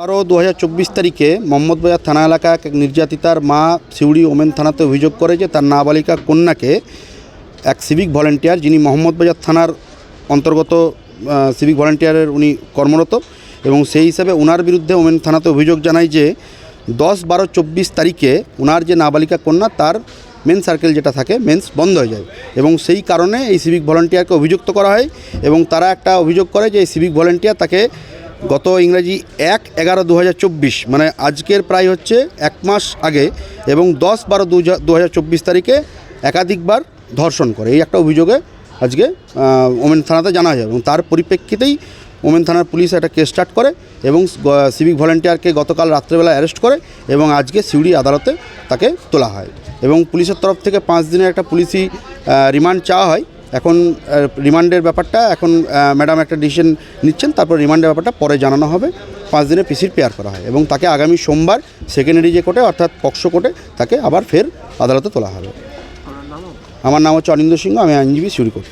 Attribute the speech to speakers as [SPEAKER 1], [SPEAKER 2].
[SPEAKER 1] বারো দু তারিখে মোহাম্মদবাজার থানা এলাকা এক নির্যাতিতার মা সিউড়ি ওমেন থানাতে অভিযোগ করে যে তার নাবালিকা কন্যাকে এক সিভিক ভলেন্টিয়ার, যিনি মোহাম্মদবাজার থানার অন্তর্গত সিভিক ভলেন্টিয়ারের উনি কর্মরত এবং সেই হিসাবে ওনার বিরুদ্ধে ওমেন থানাতে অভিযোগ জানায় যে দশ বারো চব্বিশ তারিখে ওনার যে নাবালিকা কন্যা, তার মেন সার্কেল যেটা থাকে, মেন্স বন্ধ হয়ে যায় এবং সেই কারণে এই সিভিক ভলেন্টিয়ারকে অভিযুক্ত করা হয় এবং তারা একটা অভিযোগ করে যে এই সিভিক ভলেন্টিয়ার তাকে গত ইংরেজি এক এগারো দু মানে আজকের প্রায় হচ্ছে এক মাস আগে এবং দশ বারো দু তারিখে একাধিকবার ধর্ষণ করে। এই একটা অভিযোগে আজকে ওমেন থানাতে জানা যায় এবং তার পরিপ্রেক্ষিতেই ওমেন থানার পুলিশ একটা কেস স্টার্ট করে এবং সিভিক ভলেন্টিয়ারকে গতকাল রাত্রেবেলা অ্যারেস্ট করে এবং আজকে সিউড়ি আদালতে তাকে তোলা হয়। এবং পুলিশের তরফ থেকে পাঁচ দিনের একটা পুলিশি রিমান্ড চাওয়া হয়। এখন রিমান্ডের ব্যাপারটা এখন ম্যাডাম একটা ডিসিশন নিচ্ছেন তারপর রিমান্ডের ব্যাপারটা পরে জানানো হবে। পাঁচ দিনে পিসির পেয়ার করা হয় এবং তাকে আগামী সোমবার সেকেন্ডারি যে কোর্টে অর্থাৎ পক্সো কোর্টে তাকে আবার ফের আদালতে তোলা হবে। আমার নাম হচ্ছে অনিন্দ সিংহ আমি আইনজীবী সিউড়ি কোর্ট